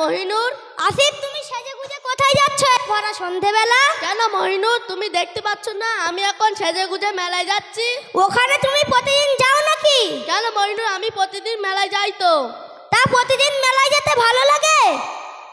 মহিনুর। আসিফ তুমি সেজে গুজে কোথায় যাচ্ছ? ভরা সন্ধেবেলা। কেন মহিনুর? তুমি দেখতে পাচ্ছ না আমি এখন সেজে গুজে মেলায় যাচ্ছি। ওখানে তুমি প্রতিদিন যাও নাকি? কেন মহিনুর? আমি প্রতিদিন মেলায় যাই তো। তা প্রতিদিন মেলায় যেতে ভালো লাগে?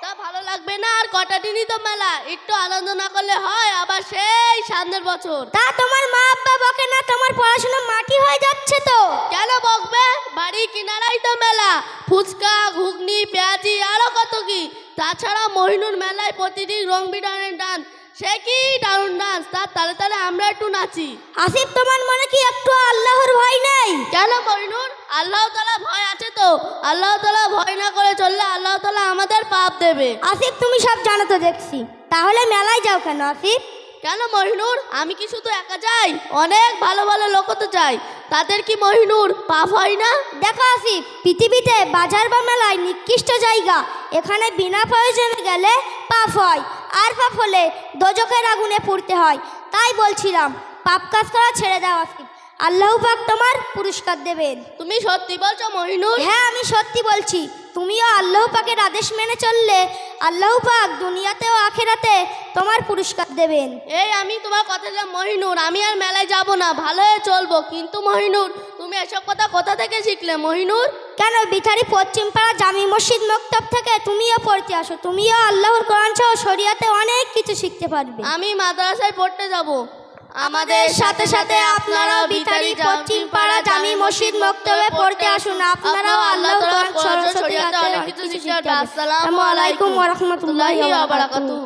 তা ভালো লাগবে না আর কটা দিনই তো মেলা। একটু আনন্দ না করলে হয় আবার সেই সামনের বছর। তা তোমার মা আব্বা বকে না তোমার পড়াশোনা মাটি হয়ে যাচ্ছে তো? কেন বকবে? বাড়ি কিনারাই তো মেলা। ফুচকা ঘুগনি পেঁয়াজি আরও কত কি। তাছাড়া মহিনুর মেলায় প্রতিদিন রং বিরঙের ডান্স। সে কি দারুণ ডান্স? তার তালে তালে আমরা একটু নাচি। আসিফ তোমার মনে কি একটু আল্লাহর ভয় নেই? কেন মহিনুর? আল্লাহ তালা ভয় আছে তো। আল্লাহ তালা ভয় না করে চললে আল্লাহ তালা আমাদের পাপ দেবে। আসিফ তুমি সব জানো তো দেখছি। তাহলে মেলায় যাও কেন আসিফ? কেন মহিনুর? আমি কি শুধু একা যাই? অনেক ভালো ভালো লোক তো যাই। তাদের কি মহিনুর পাপ হয় না? দেখো আসিফ পৃথিবীতে বাজার বা মেলায় নিকৃষ্ট জায়গা এখানে বিনা প্রয়োজনে গেলে পাপ হয়। আর পাপ হলে দোজকের আগুনে পুড়তে হয়। তাই বলছিলাম পাপ কাজ করা ছেড়ে দাও আসিফ। আল্লাহ পাক তোমার পুরস্কার দেবেন। তুমি সত্যি বলছো মহিনুর? হ্যাঁ আমি সত্যি বলছি। তুমিও আল্লাহ পাকের আদেশ মেনে চললে আল্লাহ পাক দুনিয়াতে ও আখেরাতে তোমার পুরস্কার দেবেন। এই আমি তোমার কথা যে মহিনুর আমি আর মেলায় যাব না ভালো চলবো। কিন্তু মহিনুর তুমি এসব কথা কোথা থেকে শিখলে মহিনুর? কেন বিথারি পশ্চিমপাড়া জামি মসজিদ মক্তব থেকে তুমিও পড়তে আসো তুমিও আল্লাহর কোরআন সহ শরিয়াতে অনেক কিছু শিখতে পারবে। আমি মাদ্রাসায় পড়তে যাব। আমাদের সাথে সাথে আপনারাও বিথারি পশ্চিমপাড়া জামি মসজিদ মক্তবে পড়তে আসুন আপনারাও আল্লাহ কোরআন শরিয়াতে অনেক কিছু শিখতে হবে আসসালামু আলাইকুম ওয়া রাহমাতুল্লাহি ওয়া বারাকাতুহু